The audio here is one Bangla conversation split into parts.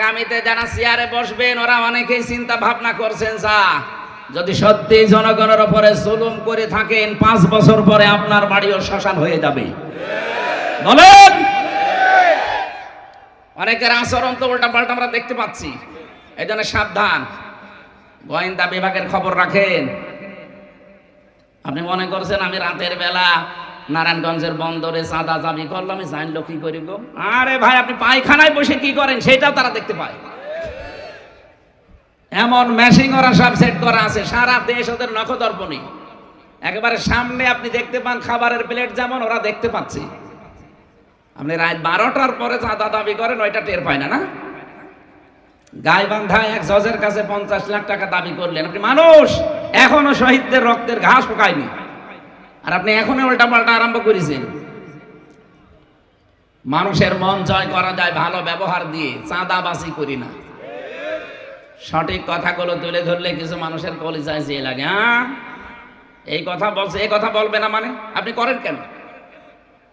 আগামীতে যারা চেয়ারে বসবেন, ওরা অনেকেই চিন্তা ভাবনা করছেন, যা, যদি সত্যি জনগণের উপরে জুলুম করে থাকেন, পাঁচ বছর পরে আপনার বাড়িও শ্মশান হয়ে যাবে। বলেন! অনেকের আচরণ তো উল্টা পাল্টা আমরা দেখতে পাচ্ছি এই জন্য সাবধান। গোয়েন্দা বিভাগের খবর রাখেন। আপনি মনে করছেন আমি রাতের বেলা নারায়ণগঞ্জের বন্দরে চাঁদা দাবি করলাম আমি কি আরে ভাই, আপনি পায়খানায় বসে কি করেন? সেটাও তারা দেখতে পায়। এমন মেশিং ওরা সব সেট করা আছে, সারা দেশ ওদের নখদর্পণী। একেবারে সামনে আপনি দেখতে পান, খাবারের প্লেট যেমন ওরা দেখতে পাচ্ছে। আপনি রাত বারোটার পরে চাঁদা দাবি করেন, ওইটা টের পায় না না? গাইবান্ধা এক জজের কাছে পঞ্চাশ লাখ টাকা দাবি করলেন। আপনি মানুষ, এখনও শহীদদের রক্তের ঘাস শুকায়নি। আর আপনি এখনও উল্টা পাল্টা আরম্ভ করেছেন। মানুষের মন জয় করা যায় ভালো ব্যবহার দিয়ে চাঁদাবাসি করি না। সঠিক কথাগুলো তুলে ধরলে কিছু মানুষের কলিজায় যে লাগে এই কথা বলছে, এই কথা বলবে না মানে? আপনি করেন কেন?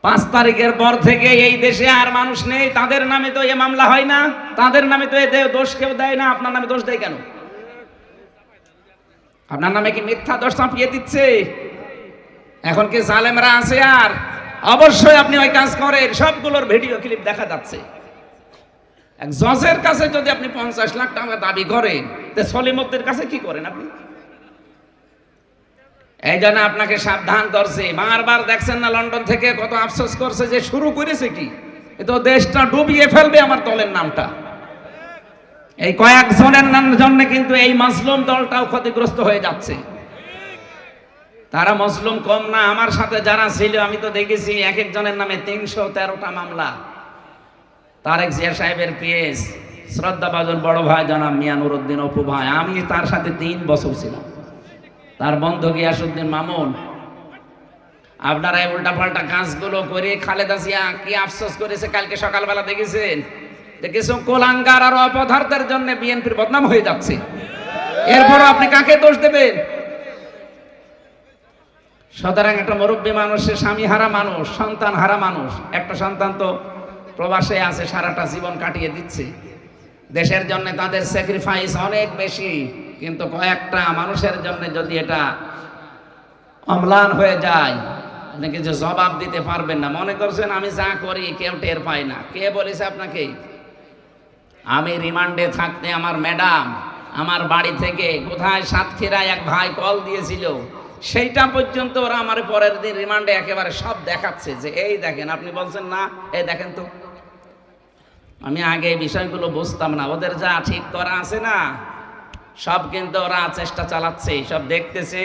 পাঁচ তারিখের পর থেকে এই দেশে আর মানুষ নেই, তাদের নামে তো এ মামলা হয় না, তাদের নামে তো এ দোষ কেউ দেয় না, আপনার নামে দোষ দেয় কেন? আপনার নামে কি মিথ্যা দোষ চাপিয়ে দিচ্ছে? এখন কি জালেমরা আছে আর? অবশ্যই আপনি ওই কাজ করেন। সবগুলোর ভিডিও ক্লিপ দেখা যাচ্ছে। এক জজের কাছে যদি আপনি পঞ্চাশ লাখ টাকা দাবি করেন, তো সলিমুদ্দের কাছে কি করেন আপনি? এই জন্য আপনাকে সাবধান করছে। বারবার দেখছেন না লন্ডন থেকে কত আফসোস করছে যে শুরু করেছে কি? তো দেশটা ডুবিয়ে ফেলবে আমার দলের নামটা। এই কয়েকজনের জন্য কিন্তু এই মাসলুম দলটাও ক্ষতিগ্রস্ত হয়ে যাচ্ছে। তারা মজলুম কম না, আমার সাথে যারা ছিল, আমি তো দেখেছি এক একজনের নামে তিনশো তেরোটা মামলা। তারেক জিয়া সাহেবের পিএস, শ্রদ্ধা বাজন বড় ভাই জনাব মিয়া নুরুদ্দিন অপু ভাই, আমি তার সাথে তিন বছর ছিলাম। তার বন্ধু গিয়াসুদ্দিন মামুন। আপনারা এই উল্টাপাল্টা কাজগুলো করে খালেদা জিয়া কি আফসোস করেছে কালকে সকালবেলা দেখেছেন? যে কিছু কোলাঙ্গার আর অপদার্থের জন্য বিএনপির বদনাম হয়ে যাচ্ছে। এরপর আপনি কাকে দোষ দেবেন? সুতরাং একটা মুরব্বী মানুষ, সে স্বামী হারা মানুষ, সন্তান হারা মানুষ। একটা সন্তান তো প্রবাসে আছে, সারাটা জীবন কাটিয়ে দিচ্ছে। দেশের জন্য তাদের স্যাক্রিফাইস অনেক বেশি, কিন্তু কয়েকটা মানুষের জন্য যদি এটা অম্লান হয়ে যায় আপনি কিছু জবাব দিতে পারবেন না। মনে করছেন আমি যা করি, কেউ টের পায় না। কে বলেছে আপনাকে? আমি রিমান্ডে থাকতে আমার ম্যাডাম আমার বাড়ি থেকে কোথায় সাতক্ষীরায় এক ভাই কল দিয়েছিল। সেইটা পর্যন্ত ওরা আমার পরের দিন রিমান্ডে একেবারে সব দেখাচ্ছে যে, এই দেখেন, আপনি বলছেন না, এই দেখেন তো। আমি আগে এই বিষয়গুলো বুঝতাম না, ওদের যা ঠিক করা আছে না, সব কিন্তু ওরা চেষ্টা চালাচ্ছে, সব দেখতেছে,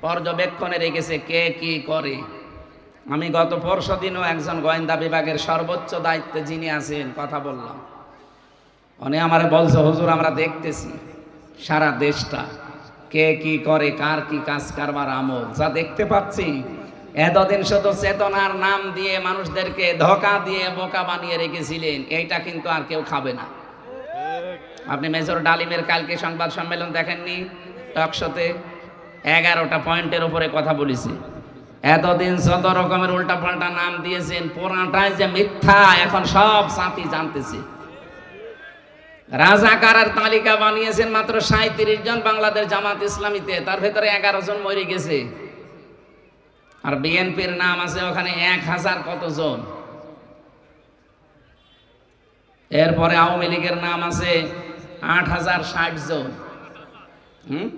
পর্যবেক্ষণে রেখেছে কে কি করে। আমি গত পরশু দিনও একজন গোয়েন্দা বিভাগের সর্বোচ্চ দায়িত্বে যিনি আছেন, কথা বললাম। উনি আমার বলছে, হুজুর, আমরা দেখতেছি সারা দেশটা। কে কি করে, কার কি কাজ কারবার আমল, যা দেখতে পাচ্ছি, এতদিন শুধু চেতনার নাম দিয়ে মানুষদেরকে ধোকা দিয়ে বোকা বানিয়ে রেখেছিলেন, এইটা কিন্তু আর কেউ খাবে না। আপনি মেজর ডালিমের কালকে সংবাদ সম্মেলন দেখেননি? টকশোতে এগারোটা পয়েন্টের উপরে কথা বলেছি। এতদিন যত রকমের উল্টাপাল্টা নাম দিয়েছেন, পুরাটাই যে মিথ্যা, এখন সব সাথী জানতেছে। রাজাকারের তালিকা বানিয়েছেন মাত্র সাঁত্রিশ জন বাংলাদেশ জামাত ইসলামীতে। তার ভেতরে এগারো জন মরে গেছে। আর বিএনপির নাম আছে ওখানে এক হাজার কত জন এরপরে আওয়ামী লীগের নাম আছে আট হাজার ষাট জন। হুম?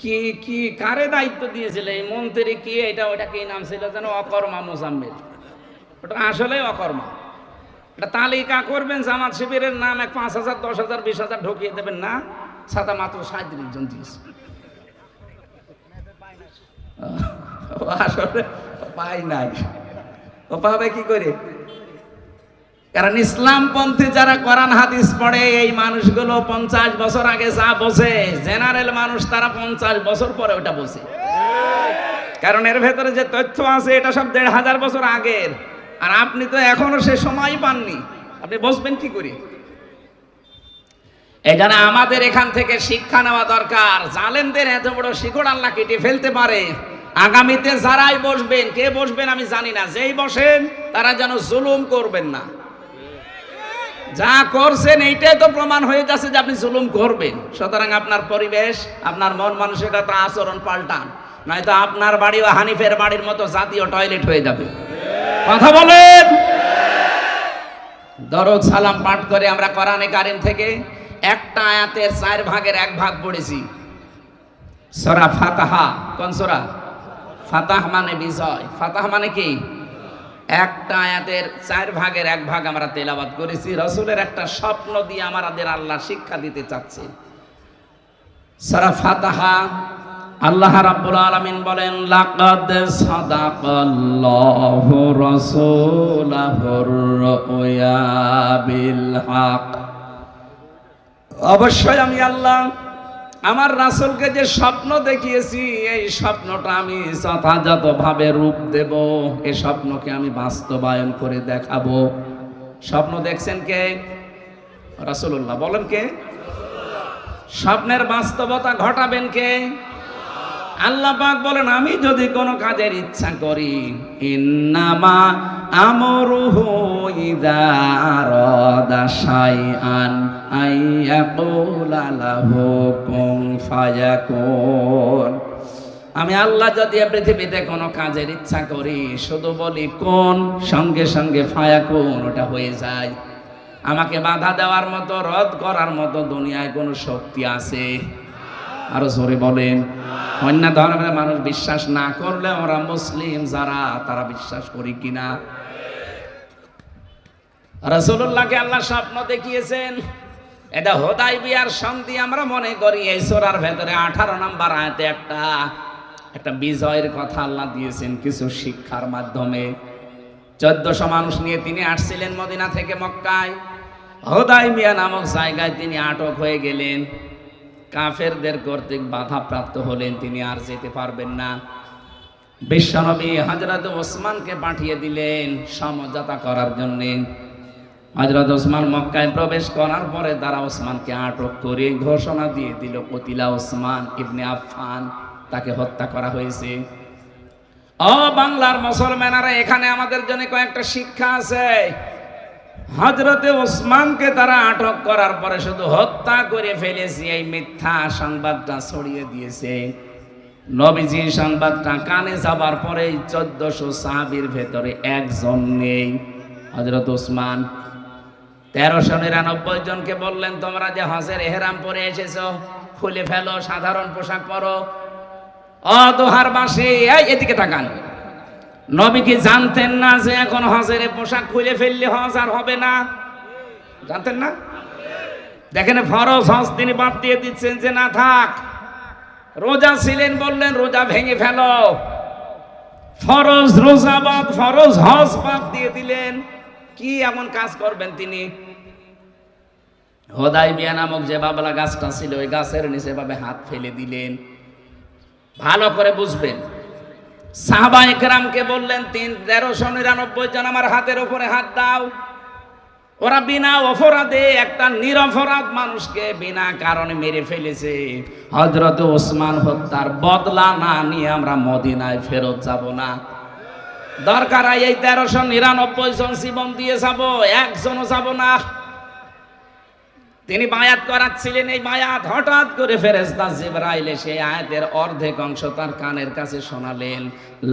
কি কি, কারে দায়িত্ব দিয়েছিল? এই মন্ত্রী কি, এটা ওটা কি নাম ছিল যেন? অকর্মা মোজাম্মেল। ওটা আসলে অকর্মা। এটা তালিকা করবেন জামাত শিবিরের নাম এক পাঁচ হাজার, দশ হাজার, বিশ হাজার ঢুকিয়ে দেবেন না। সাদা মাত্র সাঁত্রিশ জন দিয়েছে। পাই নাই। ও পাবে কি করে? কারণ ইসলামপন্থী যারা কোরআন, হাদিস পড়ে, এই মানুষগুলো পঞ্চাশ বছর আগে যা বসে জেনারেল মানুষ তারা পঞ্চাশ বছর পরে ওটা বসে কারণ এর ভেতরে যে তথ্য আছে, এটা সব দেড় হাজার বছর আগের। আর আপনি তো এখনও সে সময় পাননি। আপনি বসবেন কি করে? এই জন্য আমাদের এখান থেকে শিক্ষা নেওয়া দরকার। জালেনদের এত বড় শিকড় আল্লাহ কেটে ফেলতে পারে। আগামীতে যারাই বসবেন, কে বসবেন আমি জানি না। যেই বসেন, তারা যেন জুলুম করবেন না। যা করছেন, এইটাই তো প্রমাণ হয়ে যাচ্ছে যে আপনি জুলুম করবেন। সুতরাং আপনার পরিবেশ, আপনার মন মানসিকতা আচরণ পাল্টান। নয়তো আপনার বাড়ি ও হানিফের বাড়ির মতো জাতীয় টয়লেট হয়ে যাবে। কথা বলেন। দরদ সালাম পাঠ করে আমরা কোরআনে কারিম থেকে একটা আয়াতের চার ভাগের এক ভাগ পড়েছি। সরা ফাতাহা কোন সরা? ফাতাহ মানে বিজয়। ফাতাহ মানে কি? একটা আয়াতের চার ভাগের এক ভাগ আমরা তেলাবাদ করেছি। রসুলের একটা স্বপ্ন দিয়ে আমাদের আল্লাহ শিক্ষা দিতে চাচ্ছে সারা ফাতাহা আল্লাহ রাব্বুল আলামিন বলেন, লাকাদ সাদাকাল্লাহু রাসূলাহুর রুয়া বিল হক। অবশ্যই আমি আল্লাহ, আমার রাসূলকে যে স্বপ্ন দেখিয়েছি, এই স্বপ্নটা আমি যথাযথভাবে রূপ দেব। এই স্বপ্নকে আমি বাস্তবায়ন করে দেখাবো। স্বপ্ন দেখছেন কে? রাসূলুল্লাহ। বলেন কে? স্বপ্নের বাস্তবতা ঘটাবেন কে? আল্লাহ পাক বলেন, আমি যদি কোনো কাজের ইচ্ছা করি, ইন্নামা আমরুহু ইদা আরাদা শাইআন আইয়াকুলা লাহু কুন ফায়াকুন। আমি আল্লাহ যদি পৃথিবীতে কোনো কাজের ইচ্ছা করি, শুধু বলি, কোন? সঙ্গে সঙ্গে ফায়াকুন, ওটা হয়ে যায়। আমাকে বাধা দেওয়ার মতো, রদ করার মতো দুনিয়ায় কোনো শক্তি আছে? আরও জোরে বলেন। অন্য ধর্মের মানুষ বিশ্বাস না করলে ওরা মুসলিম যারা, তারা বিশ্বাস করি কিনা? রসুল্লাহকে আল্লাহ স্বপ্ন দেখিয়েছেন। এটা হোদাই বিয়ার সন্ধি আমরা মনে করি, এই সোরার ভেতরে আঠারো নাম্বার আয়তে একটা একটা বিজয়ের কথা আল্লাহ দিয়েছেন কিছু শিক্ষার মাধ্যমে। চোদ্দশো মানুষ নিয়ে তিনি আসছিলেন মদিনা থেকে মক্কায়। হোদাই মিয়া নামক জায়গায় তিনি আটক হয়ে গেলেন। কাফেরদের কর্তৃক বাধাপ্রাপ্ত হলেন, তিনি আর যেতে পারবেন না। বিশ্বনবী হজরত ওসমানকে পাঠিয়ে দিলেন সমঝোতা করার জন্যে। হজরত ওসমান মক্কায় প্রবেশ করার পরে তারা ওসমানকে আটক করে ঘোষণা দিয়ে দিল, কতিলা ওসমান ইবনে আফফান, তাকে হত্যা করা হয়েছে। ও বাংলার মুসলমানেরা, এখানে আমাদের জন্য কয়েকটা শিক্ষা আছে। হজরতে ওসমানকে তারা আটক করার পরে শুধু হত্যা করে ফেলেছে, এই মিথ্যা সংবাদটা ছড়িয়ে দিয়েছে। নবীজি সংবাদটা কানে যাবার পরে চোদ্দশো সাহাবির ভেতরে একজন নেই। হজরত ওসমান তেরোশো নিরানব্বই জনকে বললেন, তোমরা যে হজের এহেরাম পরে এসেছ, খুলে ফেলো, সাধারণ পোশাক পরো। অদোহার এই এদিকে তাকান। নবী কি জানতেন না যে এখন হজের পোশাক খুলে ফেললে হজ আর হবে না। জানতেন না? দেখেন ফরজ হজ তিনি বাদ দিয়ে দিচ্ছেন যে না থাক। রোজা ছিলেন বললেন, রোজা ভেঙে ফেলো। ফরজ রোজা বাদ, ফরজ হজ বাদ দিয়ে দিলেন। কি এমন কাজ করবেন তিনি? হোদাই বিয়া নামক যে বাবলা গাছটা ছিল, ওই গাছের নিচে ভাবে হাত ফেলে দিলেন। ভালো করে বুঝবেন। সাহাবা একরামকে বললেন, তিন, তেরোশো নিরানব্বই জন আমার হাতের উপরে হাত দাও। ওরা বিনা অপরাধে একটা নিরপরাধ মানুষকে বিনা কারণে মেরে ফেলেছে। হজরত ওসমান হত্যার বদলা না নিয়ে আমরা মদিনায় ফেরত যাব না। দরকার এই তেরোশো নিরানব্বই জন জীবন দিয়ে যাব, একজনও যাব না। তিনি বায়াত করাচ্ছিলেন, এই বায়াত হঠাৎ করে ফেরেস্তা জিবরাইল এসে আয়াতের অর্ধেক অংশ তার কানের কাছে শোনালেন,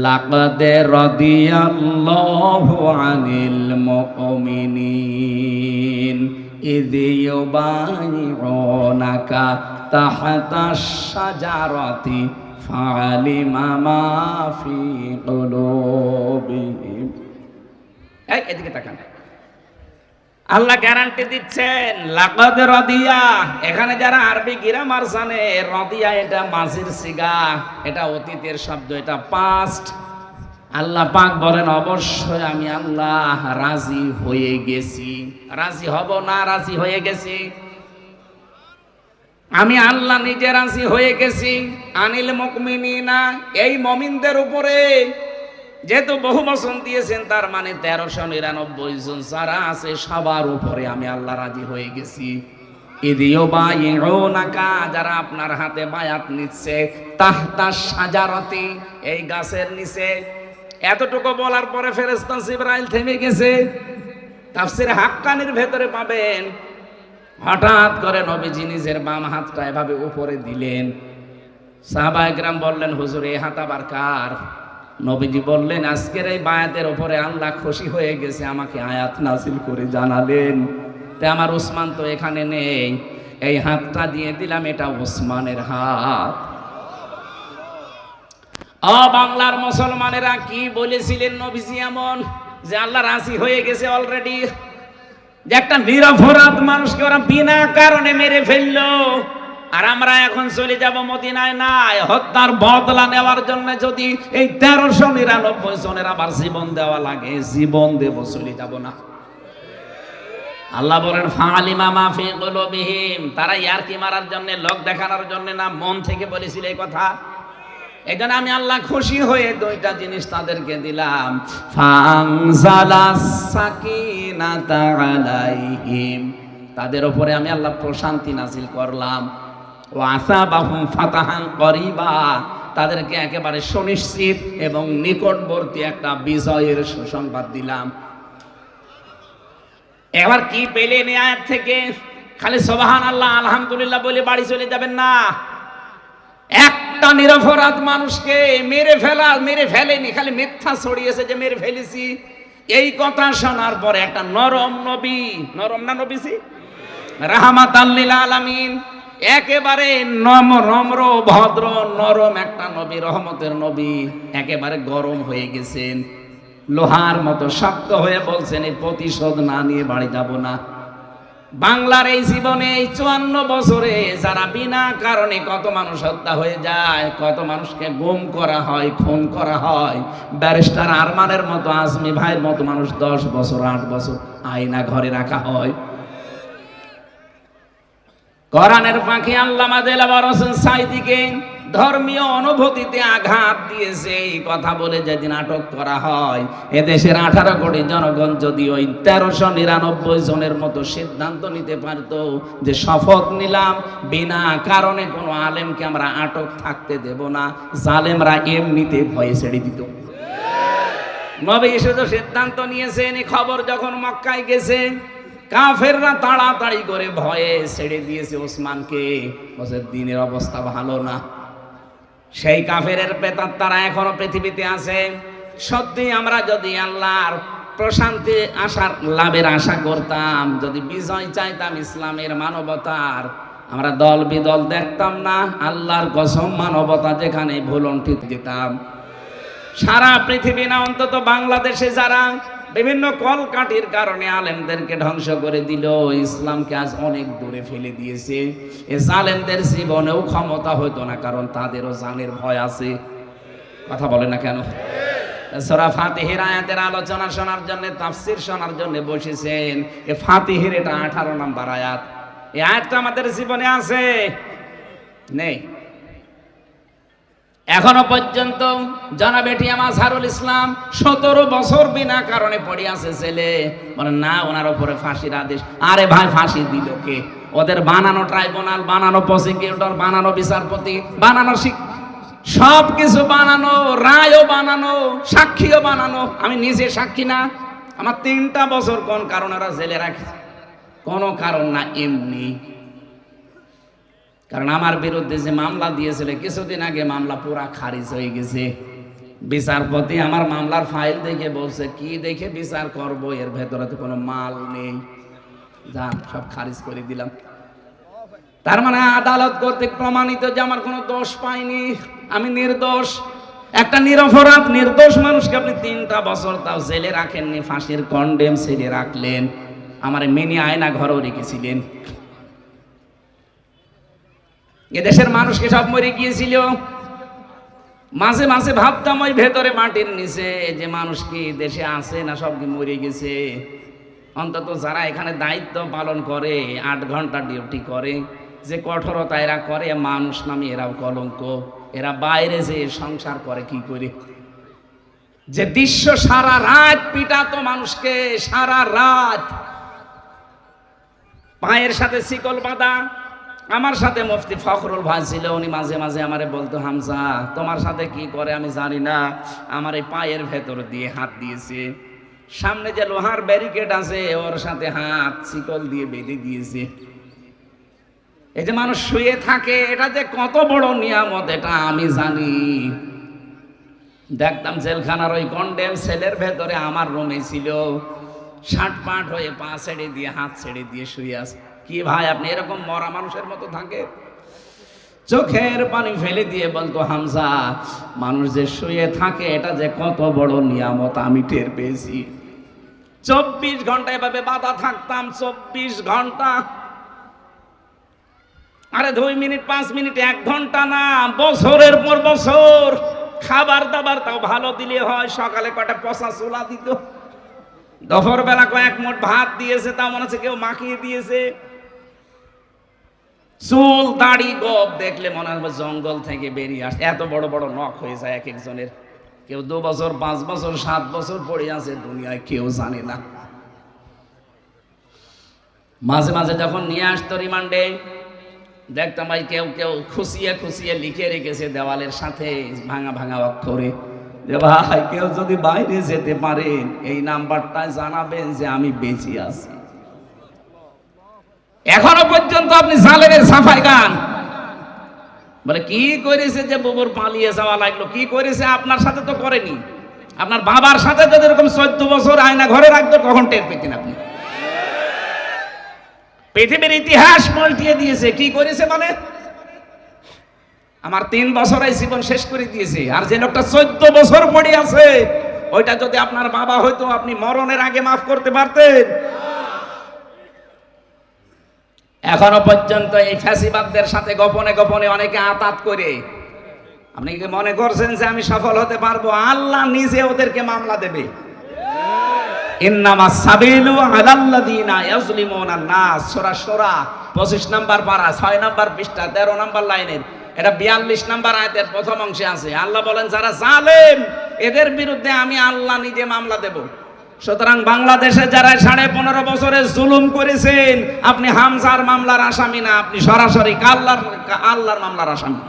লাকাদে রাদিয়াল্লাহু আনিল মুমিনিন ইদ ইউবাইউনাকা তাহতা শাজারাতি ফালিমা মা ফি কুলুবিহিম। এই, এদিকে তাকান। আল্লাহ গ্যারান্টি দিচ্ছেন, লাকাদ রদিয়া এখানে যারা আরবি গ্রামার জানে, রদিয়া এটা মাঝির সিগা, এটা অতীতের শব্দ, এটা পাস্ট আল্লাহ পাক বলেন, অবশ্যই আমি আল্লাহ রাজি হয়ে গেছি। রাজি হব না রাজি হয়ে গেছি? আমি আল্লাহ নিজে রাজি হয়ে গেছি। আনিল মুকমিনিনা, এই মমিনদের উপরে যেহেতু বহু বচন দিয়েছেন, তার মানে তেরোশো নিরানব্বই জন যারা আছে, সবার উপরে আমি আল্লাহ রাজি হয়ে গেছি। ইদিও বা নাকা যারা আপনার হাতে বায়াত নিচ্ছে, তাহতা সাজারতি, এই গাছের নিচে। এতটুকু বলার পরে ফেরেস্তা জিব্রাইল থেমে গেছে। তাফসির হাক্কানির ভেতরে পাবেন। হঠাৎ করে নবীজি নিজের বাম হাতটা এভাবে উপরে দিলেন। সাহাবা একরাম বললেন, হুজুর এই হাত আবার কার? নবীজি বললেন, আজকের এই বায়াতের উপরে আল্লাহ খুশি হয়ে গেছে, আমাকে আয়াত নাসিল করে জানালেন। তে আমার উসমান তো এখানে নেই। এই হাতটা দিয়ে দিলাম, এটা ওসমানের হাত। অ, বাংলার মুসলমানেরা কি বলেছিলেন নবীজি এমন যে আল্লাহ রাজি হয়ে গেছে অলরেডি যে একটা নিরপরাধ মানুষকে ওরা বিনা কারণে মেরে ফেলল। আর আমরা এখন চলে যাব মদিনায় নাই। হত্যার বদলা নেওয়ার জন্য যদি এই তেরোশো নিরানব্বই জনের আবার জীবন দেওয়া লাগে, জীবন দেব, চলে যাব না। আল্লাহ বলেন ফালিমা মাফি গুলুবিহিম তারা ইয়ারকি মারার জন্য, লোক দেখানোর জন্য না, মন থেকে বলেছিল এই কথা। এই জন্য আমি আল্লাহ খুশি হয়ে দুইটা জিনিস তাদেরকে দিলাম। আলাইহিম। তাদের উপরে আমি আল্লাহ প্রশান্তি নাজিল করলাম। তাদেরকে একেবারে সুনিশ্চিত এবং নিকটবর্তী একটা বিজয়ের সুসংবাদ দিলাম। এবার কি পেলেন এই আয়াত থেকে? খালি সোবাহান আল্লাহ আলহামদুলিল্লাহ বলে বাড়ি চলে যাবেন না। একটা নিরপরাধ মানুষকে মেরে ফেলা, মেরে ফেলেনি, খালি মিথ্যা ছড়িয়েছে যে মেরে ফেলেছি। এই কথা শোনার পরে একটা নরম নবী, নরম না নবীছি রাহমাত আল্লিল আলামিন। একেবারে নম নম্র, ভদ্র, নরম একটা নবী, রহমতের নবী একেবারে গরম হয়ে গেছেন। লোহার মতো শক্ত হয়ে বলছেন, এই প্রতিশোধ না নিয়ে বাড়ি যাব না। বাংলার এই জীবনে এই চুয়ান্ন বছরে যারা বিনা কারণে কত মানুষ হত্যা হয়ে যায়, কত মানুষকে গুম করা হয়, খুন করা হয়, ব্যারিস্টার আরমানের মতো আজমি ভাইয়ের মতো মানুষ দশ বছর, আট বছর আয়না ঘরে রাখা হয়। কোরআনের পাখি আল্লামা দেলাবার হোসেন সাইদিকে ধর্মীয় অনুভূতিতে আঘাত দিয়েছে। এই কথা বলে যেদিন আটক করা হয়, এদেশের আঠারো কোটি জনগণ যদি ওই তেরোশো নিরানব্বই জনের মতো সিদ্ধান্ত নিতে পারত যে শপথ নিলাম, বিনা কারণে কোনো আলেমকে আমরা আটক থাকতে দেব না। জালেমরা এমনিতে ভয়ে ছেড়ে দিত। নবী এসে তো সিদ্ধান্ত নিয়েছেন, এই খবর যখন মক্কায় গেছে কাফেররা তাড়াতাড়ি করে ভয়ে ছেড়ে দিয়েছে ওসমানকে। বলছে দিনের অবস্থা ভালো না। সেই কাফেরের পেতার তারা এখনও পৃথিবীতে আছে। সত্যি আমরা যদি আল্লাহর প্রশান্তি আশার লাভের আশা করতাম, যদি বিজয় চাইতাম ইসলামের মানবতার, আমরা দল বিদল দেখতাম না। আল্লাহর কসম মানবতা যেখানে ভুলন্ঠিত যেতাম। সারা পৃথিবী না, অন্তত বাংলাদেশে যারা বিভিন্ন কলকাঠির কারণে আলেমদেরকে ধ্বংস করে দিল। ইসলামকে আজ অনেক দূরে ফেলে দিয়েছে। এ জালেমদের জীবনেও ক্ষমতা হতো না, কারণ তাদেরও জানের ভয় আছে। কথা বলে না কেন? সোরা ফাতিহের আয়াতের আলোচনা শোনার জন্য, তাফসির শোনার জন্য বসেছেন। এ ফাতিহের এটা আঠারো নাম্বার আয়াত। এই আয়াতটা আমাদের জীবনে আছে। নেই। এখনও পর্যন্ত জানা বেটি আমাজহারুল ইসলাম সতেরো বছর বিনা কারণে পড়ে আছে ছেলে। বলে, না, ওনার উপরে ফাঁসির আদেশ। আরে ভাই, ফাঁসি দিল কে? ওদের বানানো ট্রাইব্যুনাল, বানানো প্রসিকিউটর, বানানো বিচারপতি, বানানো সব কিছু বানানো, রায়ও বানানো, সাক্ষীও বানানো। আমি নিজে সাক্ষী না। আমার তিনটা বছর কোন কারণে ওরা জেলে রাখি? কোনো কারণ না, এমনি। কারণ আমার বিরুদ্ধে যে মামলা দিয়েছিল, কিছুদিন আগে মামলা পুরা খারিজ হয়ে গেছে। বিচারপতি আমার মামলার ফাইল দেখে বলছে, কি দেখে বিচার করব? এর ভেতরে তো কোনো মাল নেই। যান, সব খারিজ করে দিলাম। তার মানে আদালত কর্তৃক প্রমাণিত যে আমার কোনো দোষ পাইনি। আমি নির্দোষ। একটা নিরপরাধ, নির্দোষ মানুষকে আপনি তিনটা বছর তাও জেলে রাখেননি, ফাঁসির কন্ডেম ছেলে রাখলেন। আমার মিনি আয়না ঘরেও রেখেছিলেন। এদেশের মানুষকে সব মরে গিয়েছিল? মাঝে মাঝে ভাবতাম ওই ভেতরে মাটির নিচে যে মানুষ কি দেশে আছে না সব কি মরে গেছে? অন্তত যারা এখানে দায়িত্ব পালন করে, আট ঘণ্টা ডিউটি করে, যে কঠোরতা এরা করে, মানুষ নামে এরাও কলঙ্ক। এরা বাইরে যে সংসার করে কি করে? যে দৃশ্য সারা রাত পিটাতো মানুষকে, সারা রাত। পায়ের সাথে শিকল বাঁধা আমার সাথে মুফতি ফখরুল ভাই ছিল, উনি মাঝে মাঝে আমারে বলতো, হামজা, তোমার সাথে কি করে আমি জানি না, আমার এই পায়ের ভেতর দিয়ে হাত দিয়েছে। সামনে যে লোহার ব্যারিকেড আছে, ওর সাথে হাত শিকল দিয়ে বেঁধে দিয়েছে। এই যে মানুষ শুয়ে থাকে, এটা যে কত বড় নিয়ামত, এটা আমি জানি। দেখতাম জেলখানার ওই কন্ডেম সেলের ভেতরে আমার রুমে ছিল, ষাট পাট হয়ে পা ছেড়ে দিয়ে, হাত ছেড়ে দিয়ে শুয়ে আছে। কি ভাই, আপনি এরকম মরা মানুষের মতো থাকে? চোখের পানি ফেলে দিয়ে বলতো, হামজা, মানুষ যে শুয়ে থাকে, এটা যে কত বড় নিয়ামত, আমি টের পেয়েছি। চব্বিশ ঘণ্টা এভাবে বাধা থাকতাম, চব্বিশ ঘণ্টা। আরে দুই মিনিট, পাঁচ মিনিট, এক ঘণ্টা না, বছরের পর বছর। খাবার দাবার তাও ভালো দিলে হয়, সকালে কটা পচা চুলা দিত। দুপুর বেলা কয়েক মোট ভাত দিয়েছে তা মনে হচ্ছে কেউ মাখিয়ে দিয়েছে। চুল, দাড়ি গপ দেখলে মনে হবে জঙ্গল থেকে বেরিয়ে আসে। এত বড় বড় নখ হয়ে যায় এক একজনের। কেউ দু বছর, পাঁচ বছর, সাত বছর পড়ে আছে দুনিয়ায়, কেউ জানে না। মাঝে মাঝে যখন নিয়ে আসতো রিমান্ডে, দেখতাম ভাই কেউ কেউ খুশিয়ে খুশিয়ে লিখে রেখেছে দেওয়ালের সাথে, ভাঙা ভাঙা অক্ষরে। যে ভাই, কেউ যদি বাইরে যেতে পারেন এই নাম্বারটা জানাবেন যে আমি বেঁচে আছি। এখনও পর্যন্ত আপনি জালেমের সাফাই গান বলে, কি করেছে যে বুবুর পালিয়ে যাওয়া লাগল? কি করেছে? আপনার সাথে তো করেনি। আপনার বাবার সাথে যদি এরকম চোদ্দ বছর আয়না ঘরে রাখতো কখন টের পেতেন আপনি? পৃথিবীর ইতিহাস পাল্টিয়ে দিয়েছে। কি করেছে মানে? আমার তিন বছর এই জীবন শেষ করে দিয়েছে। আর যে লোকটা চোদ্দ বছর পড়ে আছে, ওইটা যদি আপনার বাবা হয়তো আপনি মরণের আগে মাফ করতে পারতেন এখনও পর্যন্ত এই ফ্যাসিবাদদের সাথে গোপনে গোপনে অনেকে আতাত করে। আপনি কি মনে করছেন যে আমি সফল হতে পারব? আল্লাহ নিজে ওদেরকে মামলা দেবে। সূরা 25 নাম্বার পারা 6 নাম্বার পৃষ্ঠা 13 নাম্বার লাইনের। এটা 42 নাম্বার আয়াতের প্রথম অংশে আছে। আল্লাহ বলেন, যারা জালেম, এদের বিরুদ্ধে আমি আল্লাহ নিজে মামলা দেব। সুতরাং বাংলাদেশে যারা সাড়ে পনেরো বছরে জুলুম করেছেন, আপনি হামজার মামলার আসামি না, আপনি সরাসরি কাল্লার আল্লাহর মামলার আসামি।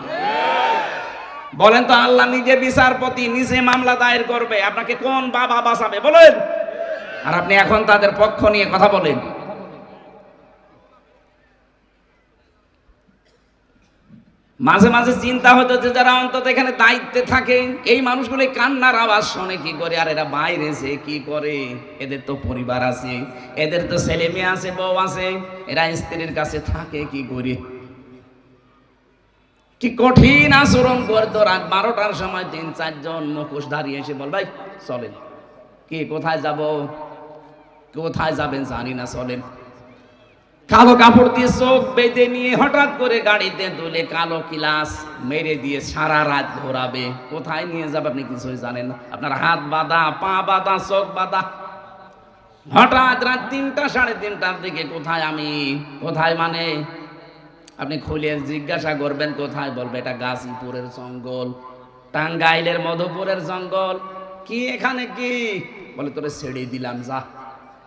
বলেন তো আল্লাহ নিজে বিচারপতি, নিজে মামলা দায়ের করবে, আপনাকে কোন বাবা বাঁচাবে, বলেন। আর আপনি এখন তাদের পক্ষ নিয়ে কথা বলেন। মাঝে মাঝে চিন্তা হতো যে যারা অন্তত এখানে দায়িত্বে থাকে, এই মানুষগুলো কান্নার আওয়াজ শোনে কি করে? আর এরা বাইরে যে কি করে? এদের তো পরিবার আছে, এদের তো ছেলে মেয়ে আছে, বউ আছে, এরা স্ত্রীর কাছে থাকে কি করে? কি কঠিন আচরণ করতো রাত বারোটার সময় তিন চারজন মুখোশ দাঁড়িয়ে এসে বল ভাই, চলেন। কে কোথায় যাব? কোথায় যাবেন জানি না, চলেন। কালো কাপড় দিয়ে চোখ বেঁধে নিয়ে হঠাৎ করে গাড়িতে তুলে কালো কিলাস মেরে দিয়ে সারা রাত ঘোরাবে। কোথায় নিয়ে যাবে আপনি কিছুই জানেন না। আপনার হাত বাঁধা, পা বাঁধা, চোখ বাঁধা। হঠাৎ রাত তিনটা, সাড়ে তিনটার দিকে কোথায় আমি? কোথায় মানে? আপনি খুলে জিজ্ঞাসা করবেন, কোথায়? বলবে, এটা গাজীপুরের জঙ্গল, টাঙ্গাইলের মধুপুরের জঙ্গল। কি এখানে কি? বলে, তোরে ছেড়ে দিলাম, যা।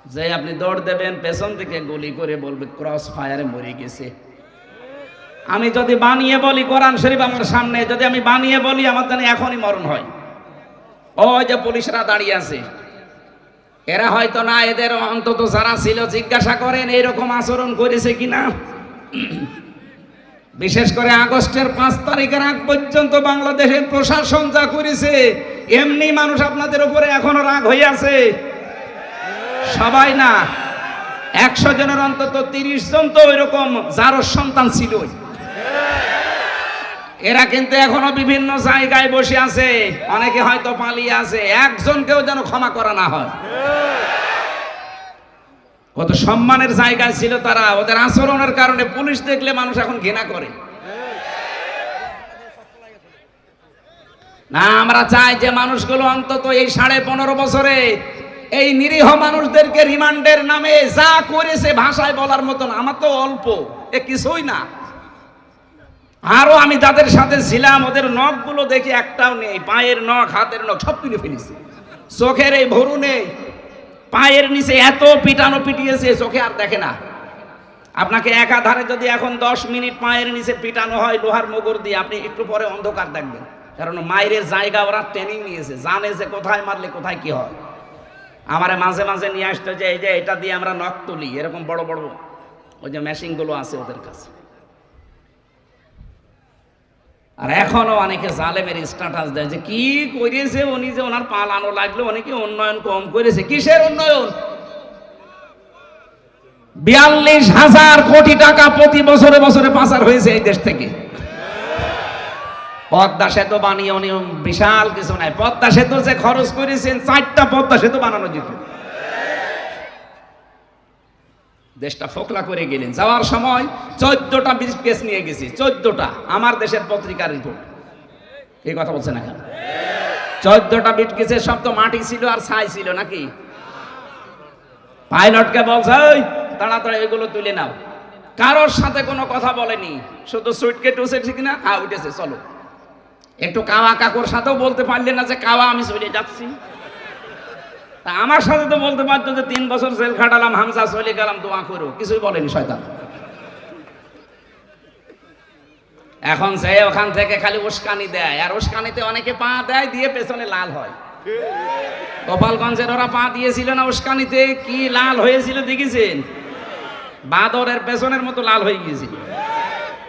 যে আপনি দৌড় দেবেন, পেছন থেকে গুলি করে বলবে ক্রস ফায়ারে মরে গেছে। আমি যদি বানিয়ে বলি কোরআন শরীফ আমার সামনে, যদি আমি বানিয়ে বলি আমার জানি এখনই মরণ হয়। ওই যে পুলিশরা দাঁড়িয়ে আছে। এরা হয়তো না, এদের অন্তত যারা ছিল জিজ্ঞাসা করেন, এইরকম আচরণ করেছে কিনা বিশেষ করে আগস্টের পাঁচ তারিখের আগ পর্যন্ত বাংলাদেশের প্রশাসন যা করেছে, এমনি মানুষ আপনাদের উপরে এখনও রাগ হয়ে আছে। সবাই না, একশো জনের অন্তত তিরিশ জন তো ওইরকম যারও সন্তান ছিল এরা কিন্তু এখনও বিভিন্ন জায়গায় বসে আছে, অনেকে হয়তো পালিয়ে আছে, একজনকেও যেন ক্ষমা করা না হয়। কত সম্মানের জায়গায় ছিল তারা, ওদের আচরণের কারণে পুলিশ দেখলে মানুষ এখন ঘৃণা করে। না, আমরা চাই যে মানুষগুলো অন্তত এই সাড়ে পনেরো বছরে এই নিরীহ মানুষদেরকে রিমান্ডের নামে যা করেছে ভাষায় বলার মতন, আমার তো অল্প, এ কিছুই না। আরও আমি যাদের সাথে ছিলাম, ওদের নখগুলো দেখি, একটাও নেই, পায়ের নখ, হাতের নখ, সব তুলে ফেলেছে। চোখের এই ভরু নেই, পায়ের নিচে এত পিটানো পিটিয়েছে, চোখে আর দেখে না। আপনাকে একাধারে যদি এখন দশ মিনিট পায়ের নিচে পিটানো হয়, লোহার মোগর দিয়ে, আপনি একটু পরে অন্ধকার দেখবেন। কারণ মায়ের জায়গা ওরা ট্রেনিং নিয়েছে, জানে যে কোথায় মারলে কোথায় কি হয়। আমারে মাঝে মাঝে নিয়ে আসতো যে, এই যে, এটা দিয়ে আমরা নখ তুলি। এরকম বড় বড় ওই যে মেশিনগুলো আছে ওদের কাছে। আর এখনও অনেকে জালেমের স্ট্যাটাস দেয় যে, কি করেছে উনি যে ওনার পালানো লাগল। অনেকে উন্নয়ন কম করেছে। কিসের উন্নয়ন? বিয়াল্লিশ হাজার কোটি টাকা প্রতি বছরে বছরে পাচার হয়েছে এই দেশ থেকে। পদ্মা সেতু বানিয়ে উনি বিশাল কিছু নাই। পদ্মা সেতু যে খরচ করেছেন চারটা পদ্মা সেতু বানানো যেত। দেশটা ফোকলা করে গেলেন। যাওয়ার সময় চোদ্দটা কেস নিয়ে গেছি চোদ্দটা। আমার দেশের পত্রিকার রিপোর্ট এই কথা বলছে না কেন? চোদ্দটা বিট কেসের সব তো মাটি ছিল আর ছাই ছিল নাকি? পাইলটকে বলছে "ওই, তাড়াতাড়ি এগুলো তুলে নাও। কারোর সাথে কোনো কথা বলেনি। শুধু সুইটকেট উঠেছে কিনা? হ্যাঁ উঠেছে চলো। একটু কাওয়া কাকুর সাথেও বলতে পারলেন না যে কাওয়া আমি চলে যাচ্ছি। তা আমার সাথে তো বলতে পারতো যে তিন বছর জেল খাটালাম হামসা চলে গেলাম, দোয়া করো। কিছুই বলেনি শয়তান। এখন সে ওখান থেকে খালি উস্কানি দেয়, আর উস্কানিতে অনেকে পা দেয়, দিয়ে পেছনে লাল হয়। গোপালগঞ্জের ওরা পা দিয়েছিল না উস্কানিতে, কি লাল হয়েছিল দেখেছেন? বাদরের পেছনের মতো লাল হয়ে গিয়েছিল।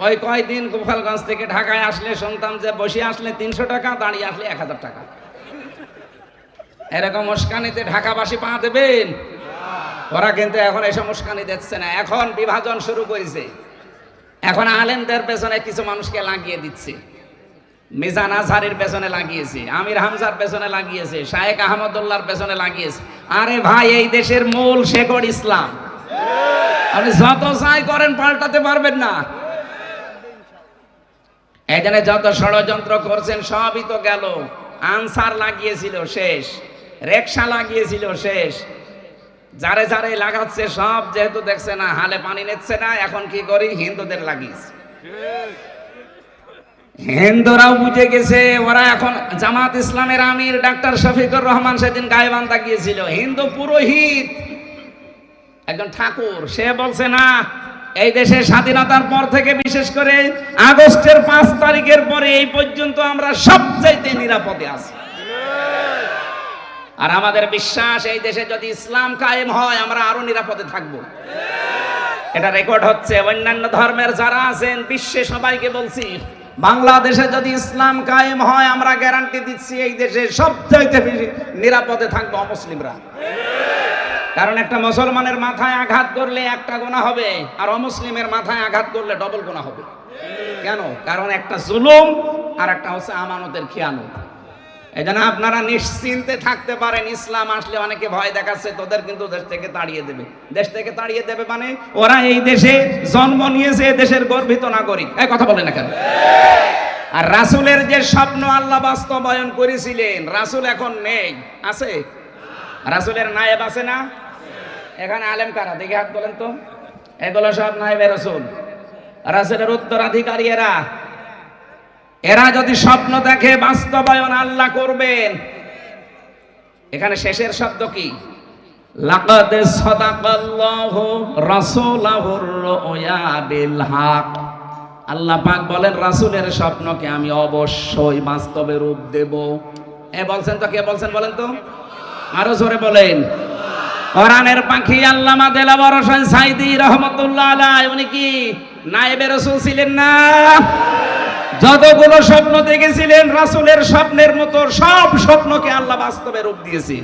ওই কয়দিন গোপালগঞ্জ থেকে ঢাকায় আসলে শুনতাম যে বসে আসলে তিনশো টাকা, দাঁড়িয়ে আসলে এক হাজার টাকা। এরকম উস্কানিতে ঢাকাবাসী পা দেবেন? ওরা কিন্তু এখন এসব উস্কানি দিচ্ছে না। এখন বিভাজন শুরু করেছে। এখন আলেমদের পেছনে কিছু মানুষকে লাগিয়ে দিচ্ছে। মিজান আজহারের পেছনে লাগিয়েছে, আমির হামজার পেছনে লাগিয়েছে, শায়েক আহমদুল্লাহর পেছনে লাগিয়েছে। আরে ভাই, এই দেশের মূল শেকড় ইসলাম। আপনি যত চাই করেন, পাল্টাতে পারবেন না। এখানে যত ষড়যন্ত্র করছেন, সবই তো গেল। আনসার লাগিয়েছিল, শেষ। রেকশা লাগিয়েছিল, শেষ। যারে যারে লাগাচ্ছে, সব যেহেতু দেখছে না, হালে পানি নিচ্ছে না, এখন কি করি? হিন্দুদের লাগিয়েছে। হিন্দুরাও বুঝে গেছে, ওরা এখন জামাত ইসলামের আমির, ডাক্তার শফিকুর রহমান সেদিন গায়েবান্ধা গিয়েছিল। হিন্দু পুরোহিত। একজন ঠাকুর, সে বলছে, না এই দেশের স্বাধীনতার পর থেকে, বিশেষ করে আগস্টের পাঁচ তারিখের পরে এই পর্যন্ত আমরা সবচাইতে নিরাপদে আছি। আর আমাদের বিশ্বাস, এই দেশে যদি ইসলাম কায়েম হয়, আমরা আরও নিরাপদে থাকব। এটা রেকর্ড হচ্ছে, অন্যান্য ধর্মের যারা আছেন, বিশ্বে সবাইকে বলছি, বাংলাদেশে যদি ইসলাম কায়েম হয়, আমরা গ্যারান্টি দিচ্ছি, এই দেশে সবচাইতে নিরাপদে থাকব অমুসলিমরা। কারণ একটা মুসলমানের মাথায় আঘাত করলে একটা গোনা হবে, আর অমুসলিমের মাথায় আঘাত করলে ডবল গোনা হবে। কেন? কারণ একটা জুলুম আর একটা হচ্ছে আমানতের খেয়ানো এই জন্য আপনারা নিশ্চিন্তে থাকতে পারেন, ইসলাম আসলে অনেকে ভয় দেখাচ্ছে, তোদের কিন্তু দেশ থেকে তাড়িয়ে দেবে। দেশ থেকে তাড়িয়ে দেবে মানে ওরা এই দেশে জন্ম নিয়েছে দেশের গর্বিত নাগরিক। এই কথা বলে না কেন? আর রাসুলের যে স্বপ্ন আল্লাহ বাস্তবায়ন করেছিলেন, রাসুল এখন নেই। আছে? রাসুলের নায়েব আছে না? এখানে আলেম কারা? দেখে হাত বলেন তো। এগুলো সব নায়েবের রসুল। রাসুলের উত্তরাধিকারী এরা। এরা যদি স্বপ্ন দেখে বাস্তবায়ন আল্লাহ করবেন। এখানে শেষের শব্দ কি? আল্লাহ পাক বলেন, রাসূলের স্বপ্নকে আমি অবশ্যই বাস্তবে রূপ দেব। এ বলছেন তো কে বলছেন বলেন তো? আরও জোরে বলেন। কোরআনের পাখি আল্লামা দেলাবর হোসেন সাইদি রহমতুল্লাহ আলাই উনি কি? নায়েবে রসুল ছিলেন না? যতগুলো স্বপ্ন দেখেছিলেন, রাসুলের স্বপ্নের মতো সব স্বপ্নকে আল্লাহ বাস্তবে রূপ দিয়েছে।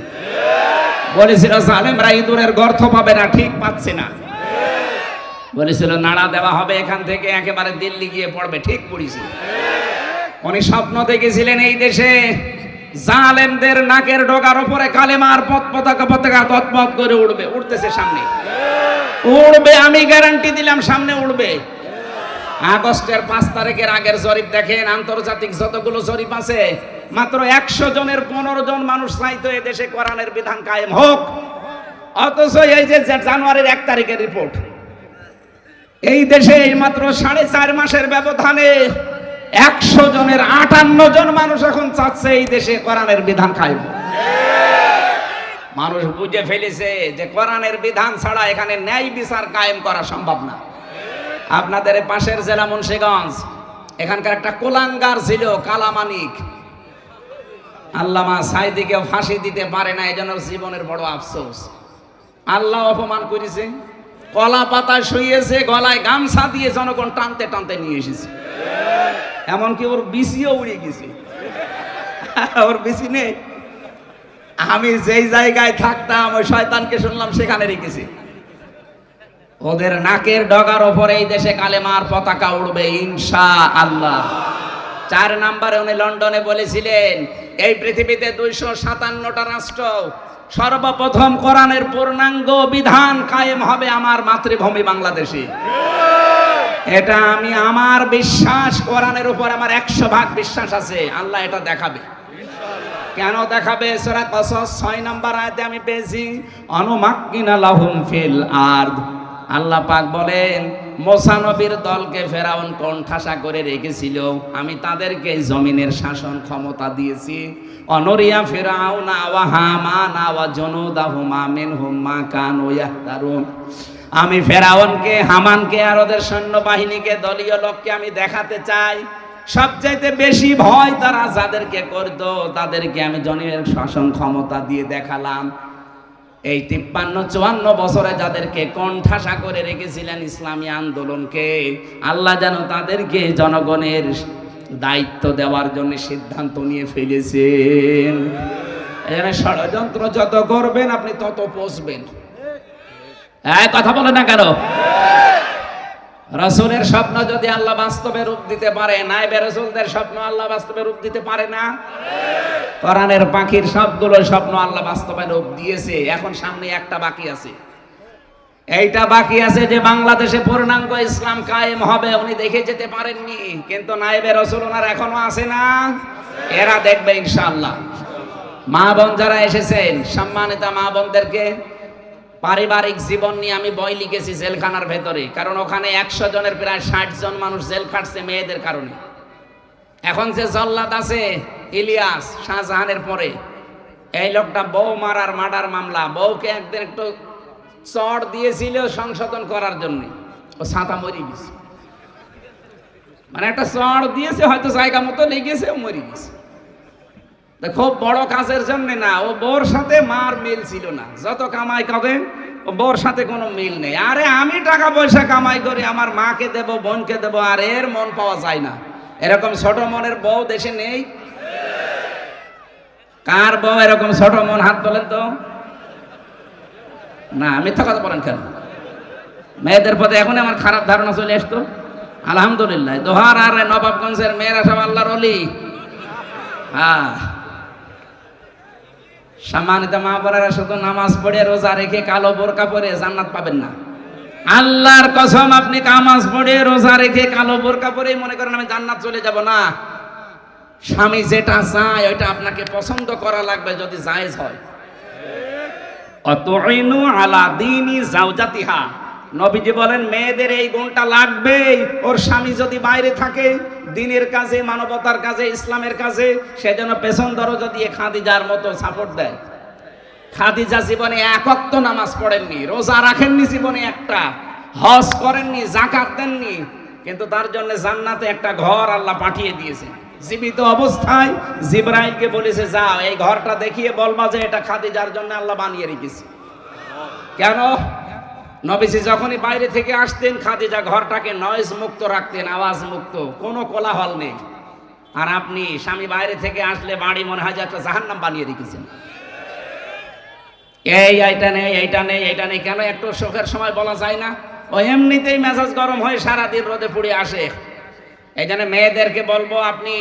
বলেছিল সালেমরা ইঁদুরের গর্ত পাবে না, ঠিক পাচ্ছে না। বলেছিল, নাড়া দেওয়া হবে এখান থেকে, একেবারে দিল্লি গিয়ে পড়বে, ঠিক পড়েছি উনি স্বপ্ন দেখেছিলেন এই দেশে জালেমদের নাকের ডোকার উপরে কালেমার পথ পতাকা পতাকা তৎপথ করে উড়বে উঠতেছে সামনে। উড়বে, আমি গ্যারান্টি দিলাম সামনে উড়বে। আগস্টের পাঁচ তারিখের আগের জরিপ দেখেন, আন্তর্জাতিক যতগুলো জরিপ আছে, মাত্র একশো জনের পনেরো জন মানুষ চাইতো এ দেশে কোরআনের বিধান কায়েম হোক। অথচ এই যে জানুয়ারির এক তারিখের রিপোর্ট, এই দেশে মাত্র সাড়ে চার মাসের ব্যবধানে একশো জনের আটান্ন জন মানুষ এখন চাচ্ছে এই দেশে কোরআনের বিধান হোক। মানুষ বুঝে ফেলেছে যে কোরআনের বিধান ছাড়া এখানে ন্যায় বিচার কায়েম করা সম্ভব না। আপনাদের পাশের জেলা মুন্সিগঞ্জ, এখানকার একটা কোলাঙ্গার ছিল কালামানিক আল্লামা সাইদিকে ফাঁসি দিতে পারে না এই জন্য ওর জীবনের বড় আফসোস। আল্লাহ অপমান করেছে। কলা পাতা শুয়েছে গলায় গামছা দিয়ে জনগণ টানতে টানতে নিয়ে এসেছে। এমনকি ওর বিসিও উড়ে গেছে। ওর বিসি নেই। আমি যেই জায়গায় থাকতাম, ওই শয়তানকে শুনলাম সেখানে রেখেছি। ওদের নাকের ডগার ওপরে এই দেশে কালেমার পতাকা উড়বে ইনশা আল্লাহ চার নাম্বারে উনি লন্ডনে বলেছিলেন, এই পৃথিবীতে দুইশো সাতান্নটা রাষ্ট্র সর্বপ্রথম কোরআনের পূর্ণাঙ্গ বিধান কায়েম হবে আমার মাতৃভূমি বাংলাদেশে। এটা আমি আমার বিশ্বাস, কোরআনের উপর আমার একশো ভাগ বিশ্বাস আছে। আল্লাহ এটা দেখাবে। কেন দেখাবে? সূরা কসস 6 নাম্বার আয়াতে আমি পেয়েছি, অনুমাক্কিনা লাহুম ফিল আরদ। আল্লাহ পাক বলেন মোসা নবীর দলকে ফেরাউন কণ্ঠাসা করে রেখেছিল। আমি তাদেরকে জমিনের শাসন ক্ষমতা দিয়েছি। অনরিয়া ফেরাউনা ওয়া হামানা ওয়া জনুদাহুমা মিনহুম মা কানু ইয়াহতারুন। আমি ফেরাউনকে, হামানকে, আর ওদের সৈন্যবাহিনীকে, দলীয় লোককে আমি দেখাতে চাই। সবচাইতে বেশি ভয় তারা যাদেরকে করতো, তাদেরকে আমি জনের শাসন ক্ষমতা দিয়ে দেখালাম। এই তিপ্পান্ন, চুয়ান্ন বছরে যাদেরকে কণ্ঠাসা করে রেখেছিলেন ইসলামী আন্দোলনকে, আল্লাহ যেন তাদেরকে জনগণের দায়িত্ব দেওয়ার জন্য সিদ্ধান্ত নিয়ে ফেলেছেন। এখানে ষড়যন্ত্র যত করবেন, আপনি তত পচবেন। হ্যাঁ কথা বলে না কেন? রসুলের স্বপ্ন যদি আল্লাহ বাস্তবে রূপ দিতে পারে, নাইবে রসুলদের স্বপ্ন আল্লাহ বাস্তবে রূপ দিতে পারে না? কোরআনের পাখির সবগুলো স্বপ্ন আল্লাহ বাস্তবে রূপ দিয়েছে। এখন সামনে একটা বাকি আছে। এইটা বাকি আছে যে বাংলাদেশে পূর্ণাঙ্গ ইসলাম কায়েম হবে, উনি দেখে যেতে পারেননি। কিন্তু নাইবে রসুল ওনার এখনও আছে না? এরা দেখবে ইনশাআল্লাহ। মা বোন যারা এসেছেন, সম্মানিত মা বোনদেরকে পারিবারিক জীবন নিয়ে আমি বই লিখেছি জেলখানার ভেতরে, কারণ ওখানে একশো জনের প্রায় ষাট জন মানুষ জেল খাটছে মেয়েদের কারণে। এখন যে জল্লাদ আছে, ইলিয়াস শাহজাহানের পরে, এই লোকটা বউ মারার মার্ডার মামলা, বউকে একদিন একটু চড় দিয়েছিল সংশোধন করার জন্য। ও ছাতা মরি গেছে। মানে একটা চড় দিয়েছে, হয়তো জায়গা মতো লেগেছে, মরি গেছে। খুব বড় কাজের জন্য না, ও বোর সাথে মার মিল ছিল না। যত কামাই করে ও বোর সাথে কোনো মিল নেই। আরে আমি টাকা পয়সা কামাই করি, আমার মাকে দেব, বোনকে দেব, আর এর মন পাওয়া যায় না। এরকম ছোট মনের বউ দেশে নেই? কার বউ এরকম ছোট মন? হাত তোলেন তো। না, মিথ্যা কথা বলেন কেন? মেয়েদের পথে এখন আমার খারাপ ধারণা চলে আসতো। আলহামদুলিল্লাহ, দোহার আর নবাবগঞ্জের মেয়েরা সব আল্লাহর অলি। হ্যাঁ। সম্মানিত মা বোনেরা, শুধু নামাজ পড়ে, রোজা রেখে কালো বোরকা পরে জান্নাত পাবেন না। আল্লাহর কসম, আপনি কামাজ পড়ে, রোজা রেখে কালো বোরকা পরে মনে করেন আমি জান্নাত চলে যাব না। স্বামী যেটা চায়, ওইটা আপনাকে পছন্দ করা লাগবে যদি জায়েজ হয়। অতইনু আলা দিনি জাওজাতিহা। নবীজি বলেন, মেয়েদের এই গুণটা লাগবেই। ওর স্বামী যদি বাইরে থাকে, দিনের কাজে, মানবতার কাজে, ইসলামের কাজে সেজন্য পেছন দরজা দিয়ে খাদিজার মতো সাপোর্ট দেয়। খাদিজা জীবনে একক্ত নামাজ পড়েননি, রোজা রাখেননি জীবনে একটা, হজ করেননি জাকাত দেননি, কিন্তু তার জন্য জান্নাতে একটা ঘর আল্লাহ পাঠিয়ে দিয়েছে। জীবিত অবস্থায় জিব্রাইলকে বলেছে, যাও, এই ঘরটা দেখিয়ে বলবা যে এটা খাদিজার জন্য আল্লাহ বানিয়ে রেখেছে। কেন? নবীজি যখনই বাইরে থেকে আসতেন, খাদিজা ঘরটাকে নয়েজ মুক্ত রাখতেন, আওয়াজ মুক্ত, কোনো কোলাহল নেই। আর আপনি স্বামী বাইরে থেকে আসলে বাড়ি মনে হয় যে একটা জাহান্নাম বানিয়ে রেখেছেন। এই, এইটা নেই এইটা নেই এইটা নেই, কেন একটু শোকের সময় বলা যায় না? ও এমনিতেই মেজাজ গরম হয়ে সারাদিন রোদে পুড়ে আসে। এই জন্য মেয়েদেরকে বলব, আপনি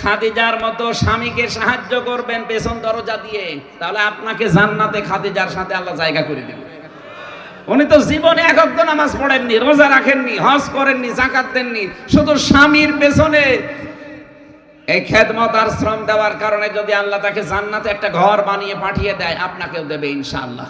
খাদিজার মতো স্বামীকে সাহায্য করবেন পেছন দরজা দিয়ে, তাহলে আপনাকে জান্নাতে খাদিজার সাথে আল্লাহ জায়গা করে দেবে। উনি তো জীবনে একক নামাজ পড়েননি, রোজা রাখেননি, হজ করেননি, জাকাত দেননি, শুধু স্বামীর পেছনে এই খেদমত আর শ্রম দেওয়ার কারণে যদি আল্লাহ তাকে জান্নাতে একটা ঘর বানিয়ে পাঠিয়ে দেয়, আপনাকেও দেবে ইনশাআল্লাহ।